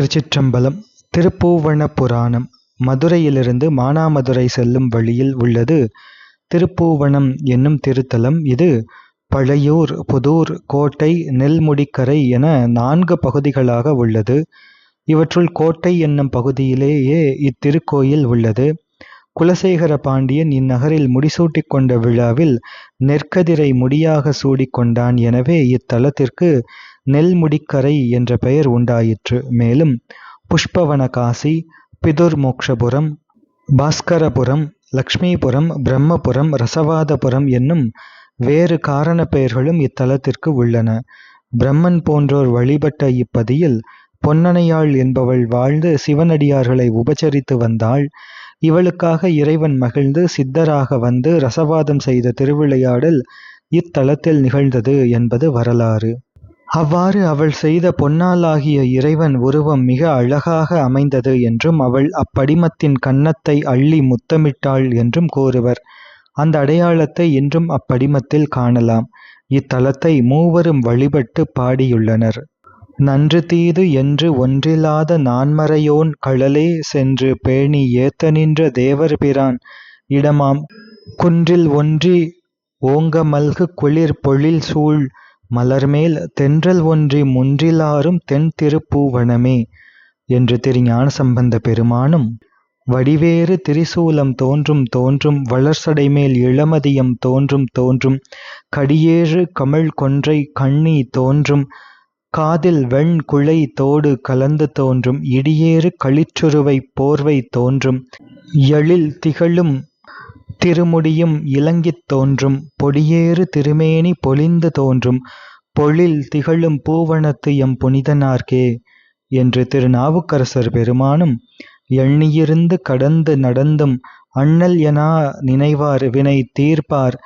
திருச்சிற்றம்பலம் திருப்பூவண புராணம் மதுரையிலிருந்து மானாமதுரை செல்லும் வழியில் உள்ளது. திருப்பூவணம் என்னும் திருத்தலம் இது பழையூர் புதூர் கோட்டை நெல்முடிக்கரை என நான்கு பகுதிகளாக உள்ளது. இவற்றுள் கோட்டை என்னும் பகுதியிலேயே இத்திருக்கோயில் உள்ளது. குலசேகர பாண்டியன் இந்நகரில் முடிசூட்டிக் கொண்ட விழாவில் நெற்கதிரை முடியாக சூடிக்கொண்டான் எனவே இத்தலத்திற்கு நெல்முடிக்கரை என்ற பெயர் உண்டாயிற்று. மேலும் புஷ்பவன காசி பிதுர் மோக்ஷபுரம் பாஸ்கரபுரம் லக்ஷ்மிபுரம் பிரம்மபுரம் ரசவாதபுரம் என்னும் வேறு காரண பெயர்களும் இத்தலத்திற்கு உள்ளன. பிரம்மன் போன்றோர் வழிபட்ட இப்பதியில் பொன்னனையாள் என்பவள் வாழ்ந்து சிவனடியார்களை உபசரித்து வந்தாள். இவளுக்காக இறைவன் மகிழ்ந்து சித்தராக வந்து ரசவாதம் செய்த திருவிளையாடல் இத்தலத்தில் நிகழ்ந்தது என்பது வரலாறு. அவ்வாறு அவள் செய்த பொன்னாலாகிய இறைவன் உருவம் மிக அழகாக அமைந்தது என்றும் அவள் அப்படிமத்தின் கன்னத்தை அள்ளி முத்தமிட்டாள் என்றும் கூறுவர். அந்த அடையாளத்தை இன்றும் அப்படிமத்தில் காணலாம். இத்தலத்தை மூவரும் வழிபட்டு பாடியுள்ளனர். நன்று தீது என்று ஒன்றில்லாத நான்மறையோன் கழலே சென்று பேணி ஏத்த நின்ற தேவர் பிரான். இடமாம் குன்றில் ஒன்றி ஓங்கமல்கு குளிர் பொழில் சூழ் மலர்மேல் தென்றல் ஒன்றி முன்றிலாரும் தென் திருப்பூவனமே என்று திரு ஞானசம்பந்த பெருமானும் வடிவேறு திரிசூலம் தோன்றும் தோன்றும் வளர்சடைமேல் இளமதியம் தோன்றும் தோன்றும் கடியேறு கமிழ் கொன்றை கண்ணி தோன்றும் காதில் வெண் குழை தோடு கலந்து தோன்றும் இடியேறு களிற்றுருவை போர்வை தோன்றும் எழில் திகழும் திருமுடியும் இலங்கித் தோன்றும். பொடியேறு திருமேனி பொலிந்து தோன்றும். பொழில் திகழும் பூவனத்து எம் புனிதனார்க்கே என்று திருநாவுக்கரசர் பெருமானும் எண்ணியிருந்து கடந்து நடந்தும் அண்ணல் எனா நினைவார் வினை தீர்ப்பார்.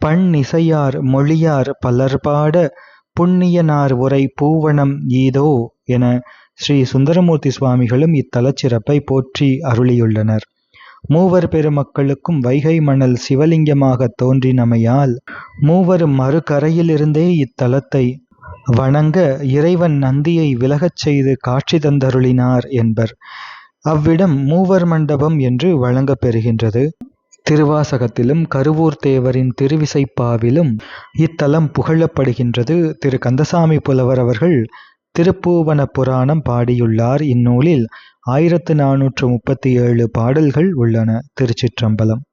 பண்ணிசையார் மொழியார் பலர்பாட புண்ணியனார் உரை பூவனம் ஈதோ என ஸ்ரீ சுந்தரமூர்த்தி சுவாமிகளும் இத்தலச்சிறப்பை போற்றி அருளியுள்ளனர். மூவர் பெருமக்களுக்கும் வைகை மணல் சிவலிங்கமாக தோன்றினமையால் மூவரும் மறுகரையிலிருந்தே இத்தலத்தை வணங்க இறைவன் நந்தியை விலகச் செய்து காட்சி தந்தருளினார் என்பர். அவ்விடம் மூவர் மண்டபம் என்று வழங்கப் பெறுகின்றது. திருவாசகத்திலும் கருவூர் தேவரின் திருவிசைப்பாவிலும் இத்தலம் புகழப்படுகின்றது. திரு. கந்தசாமி புலவர் அவர்கள் திருப்பூவன புராணம் பாடியுள்ளார். இந்நூலில் ஆயிரத்து நானூற்று முப்பத்தி ஏழு பாடல்கள் உள்ளன. திருச்சிற்றம்பலம்.